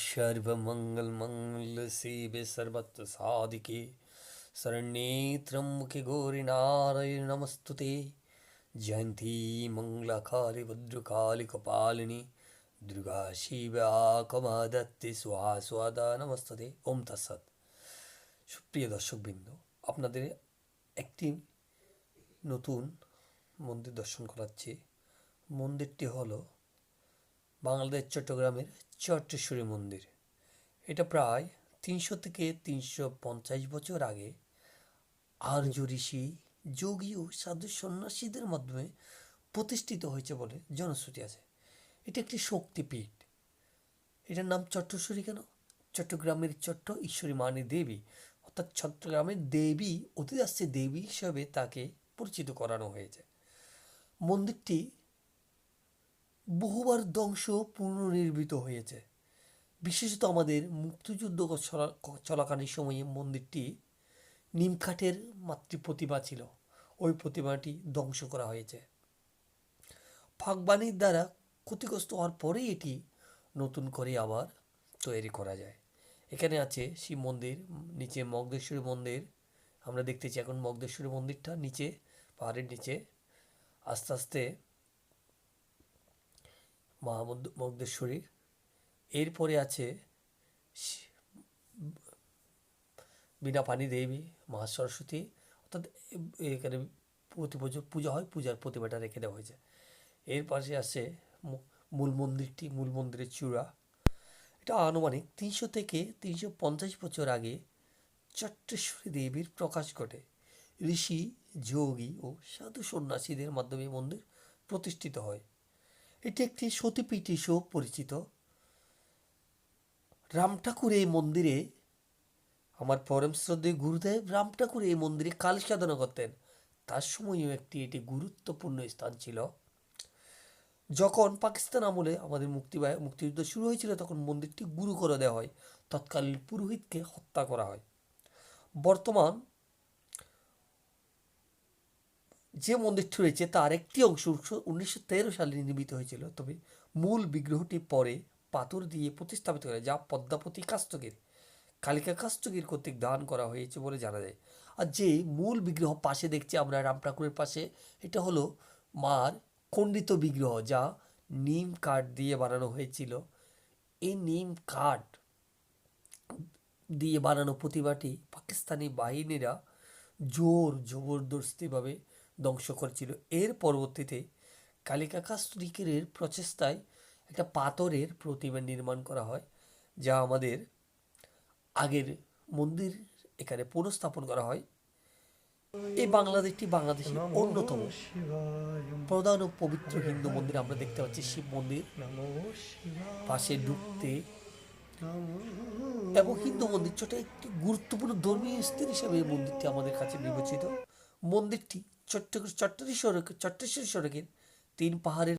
सर्वमङ्गलमङ्गलसेवे सर्वत्र साधिके शरण्ये त्र्यम्बके गौरि नारायणि नमस्तु ते जयन्ती मङ्गलकारि भद्रकाली कपालिनी দুর্গা শিবা কমাদত্তে সোহা সোয়াদা নমস্ততে ওম তৎসৎ সুপ্রিয় দর্শকবৃন্দ আপনাদের একটি নতুন মন্দির দর্শন করাচ্ছি মন্দিরটি হলো বাংলাদেশ, চট্টগ্রামের চট্টেশ্বরী মন্দির। এটা প্রায় তিনশো থেকে তিনশো পঞ্চাশ বছর আগে আর্য ঋষি, যোগী ও সাধু সন্ন্যাসীদের মাধ্যমে প্রতিষ্ঠিত হয়েছে বলে জনশ্রুতি আছে। এটি একটি শক্তিপীঠ। এটার নাম চট্টশ্বরী কেন? চট্টগ্রামের চট্ট ঈশ্বরী মানি দেবী, অর্থাৎ চট্টগ্রামের দেবী অতিদাস্যে দেবী হিসাবে তাকে পরিচিত করানো হয়েছে। মন্দিরটি বহুবার ধ্বংস পুনর্নির্মিত হয়েছে। বিশেষত আমাদের মুক্তিযুদ্ধ চলা- চলাকালীন সময়ে মন্দিরটি নিমকাঠের মাতৃ প্রতিমা ছিল। ওই প্রতিমাটি ধ্বংস করা হয়েছে। ফাঁকবানির দ্বারা ক্ষতিগ্রস্ত হওয়ার পরেই এটি নতুন করে আবার তৈরি করা যায়। এখানে আছে শিব মন্দির, নিচে মগদেশ্বরী মন্দির। আমরা দেখতেছি এখন মগদেশ্বরী মন্দিরটা নিচে, পাহাড়ের নিচে। আস্তে আস্তে মা মদ- মগদেশ্বরী এরপরে আছে বিনা পানি দেবী মা সরস্বতী অর্থাৎ এখানে প্রতি পূজা হয়, পূজার প্রতিমাটা রেখে দেওয়া হয়েছে। এর পাশে আছে মূল মন্দিরটি, মূল মন্দিরের চূড়া। এটা আনুমানিক তিনশো থেকে তিনশো পঞ্চাশ বছর আগে চট্টেশ্বরী দেবীর প্রকাশ ঘটে। ঋষি, যোগী ও সাধু সন্ন্যাসীদের মাধ্যমে মন্দির প্রতিষ্ঠিত হয়। এটি একটি সতীপীঠ হিসেবেও পরিচিত। রাম ঠাকুর এই মন্দিরে, আমার পরম শ্রদ্ধেয় গুরুদেব রাম ঠাকুর এই মন্দিরে কাল সাধনা করতেন। তার সময়ও একটি, এটি গুরুত্বপূর্ণ স্থান ছিল। যখন পাকিস্তান আমলে আমাদের মুক্তি মুক্তিযুদ্ধ শুরু হয়েছিল, তখন মন্দিরটি গুরু করে দেওয়া হয়। তৎকালীন পুরোহিতকে হত্যা করা হয়। বর্তমান যে মন্দিরটি রয়েছে তার একটি অংশ উনিশশো তেরো সালে নির্মিত হয়েছিল। তবে মূল বিগ্রহটি পরে পাথর দিয়ে প্রতিস্থাপিত করে যা পদ্মাপতি কাস্তগির কালিকা কাস্তগির কর্তৃক দান করা হয়েছে বলে জানা যায়। আর যে মূল বিগ্রহ পাশে দেখছি আমরা রাম ঠাকুরের পাশে, এটা হলো মার খণ্ডিত বিগ্রহ, যা নিম কাঠ দিয়ে বানানো হয়েছিল। এই নিম কাঠ দিয়ে বানানো প্রতিমাটি পাকিস্তানি বাহিনীরা জোর জবরদস্তিভাবে ধ্বংস করেছিল। এর পরবর্তীতে কালিকা কাস্তুরিকের প্রচেষ্টায় একটা পাথরের প্রতিমা নির্মাণ করা হয় যা আমাদের আগের মন্দির এখানে পুনঃস্থাপন করা হয়। এই বাংলাদেশটি বাংলাদেশের অন্যতম প্রধান ও পবিত্র হিন্দু মন্দির। আমরা দেখতে পাচ্ছি শিব মন্দির। পাশে ঢুকতে এবং হিন্দু মন্দির ছোট একটি গুরুত্বপূর্ণ ধর্মীয় স্থান হিসেবে এই মন্দিরটি আমাদের কাছে বিবেচিত। মন্দিরটি চট্ট চট্টরেশ্বর চট্টেশ্বর সড়কের তিন পাহাড়ের